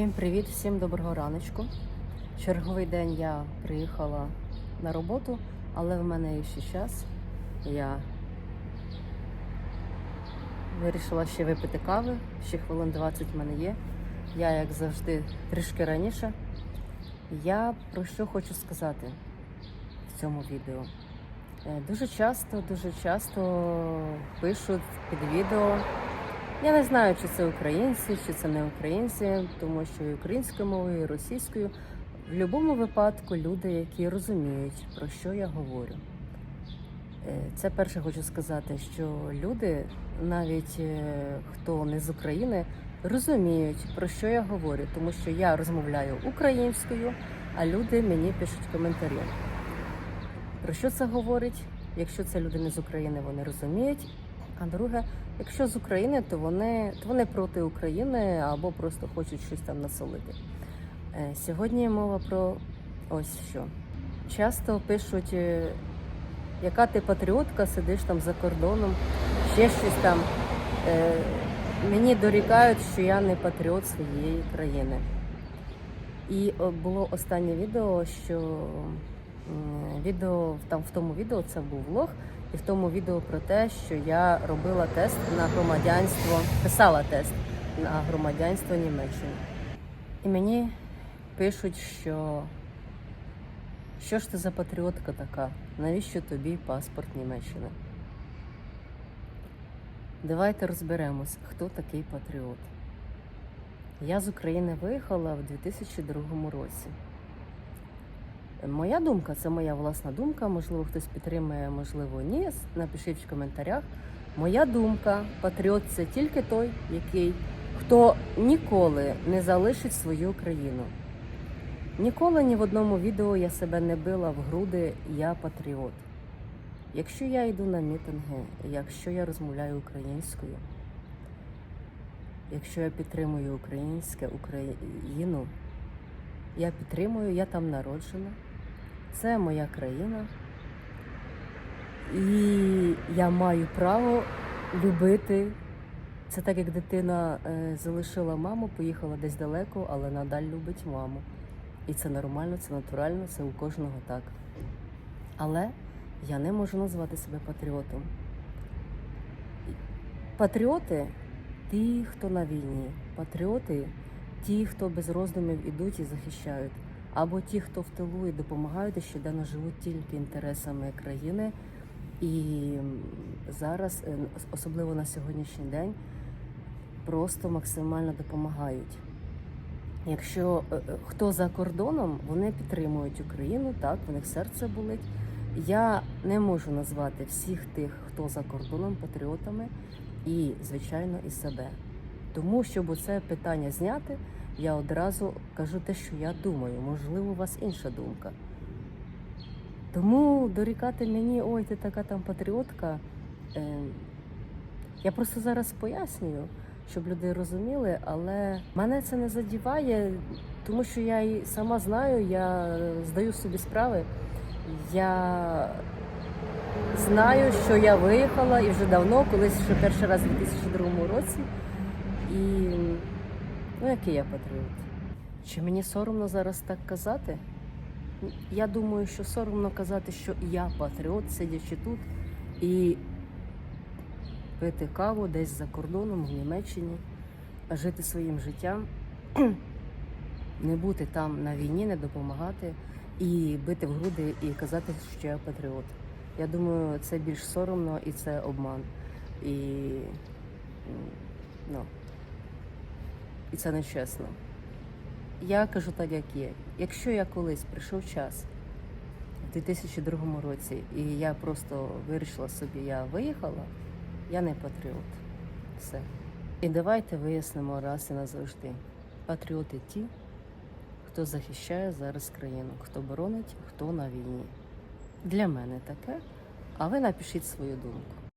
Всім привіт, всім доброго раночку. Черговий день я приїхала на роботу, але в мене є ще час. Я вирішила ще випити кави, ще хвилин 20 в мене є. Я, як завжди, трішки раніше. Я про що хочу сказати в цьому відео. Е, Дуже часто, дуже часто пишуть під відео. Я не знаю, чи це українці, чи це не українці, тому що і українською мовою, і російською. В будь-якому випадку люди, які розуміють, про що я говорю. Е, Це перше хочу сказати, що люди, навіть е, хто не з України, розуміють, про що я говорю, тому що я розмовляю українською, а люди мені пишуть коментарі. Про що це говорить? Якщо це люди не з України, вони розуміють. А друге, якщо з України, то вони, то вони проти України або просто хочуть щось там насолити. Е, Сьогодні мова про ось що. Часто пишуть, е, яка ти патріотка, сидиш там за кордоном, ще щось там. Е, Мені дорікають, що я не патріот своєї країни. І було останнє відео, що відео там в тому відео це був влог, і в тому відео про те, що я робила тест на громадянство, писала тест на громадянство Німеччини. І мені пишуть, що що ж ти за патріотка така? Навіщо тобі паспорт Німеччини? Давайте розберемось, хто такий патріот. Я з України виїхала в 2002 році. Моя думка, це моя власна думка. Можливо, хтось підтримує, можливо, ні. Напишіть в коментарях. Моя думка, патріот це тільки той, який хто ніколи не залишить свою країну. Ніколи ні в одному відео я себе не била в груди Я патріот. Якщо я йду на мітинги, якщо я розмовляю українською, якщо я підтримую українське Україну, я підтримую, я там народжена. Це моя країна. І я маю право любити. Це так, як дитина е, залишила маму, поїхала десь далеко, але надаль любить маму. І це нормально, це натурально, це у кожного так. Але я не можу назвати себе патріотом. Патріоти ті, хто на війні. Патріоти ті, хто без роздумів ідуть і захищають. Або ті, хто в тилу і допомагають щоденно живуть тільки інтересами країни. І зараз, е, особливо на сьогоднішній день, просто максимально допомагають. Якщо е, е, хто за кордоном, вони підтримують Україну, так, в них серце болить. Я не можу назвати всіх тих, хто за кордоном патріотами, і, звичайно, і себе. Тому, щоб це питання зняти, я одразу кажу те, що я думаю. Можливо, у вас інша думка. Тому дорікати мені, ой, ти така там патріотка. Е, я просто зараз пояснюю, щоб люди розуміли, але мене це не задіває, тому що я і сама знаю, я здаю собі справи. Я знаю, що я виїхала і вже давно, колись ще перший раз у 2002 році. І ну, який я патріот? Чи мені соромно зараз так казати? Я думаю, що соромно казати, що я патріот, сидячи тут і пити каву десь за кордоном в Німеччині, а жити своїм життям, не бути там на війні, не допомагати і бити в груди і казати, що я патріот. Я думаю, це більш соромно і це обман. І, ну, і це нечесно. Я кажу так, як є. Якщо я колись прийшов час в 2002 році, і я просто вирішила собі, я виїхала, я не патріот. Все. І давайте вияснимо раз і назавжди. Патріоти ті, хто захищає зараз країну, хто боронить, хто на війні. Для мене таке. А ви напишіть свою думку.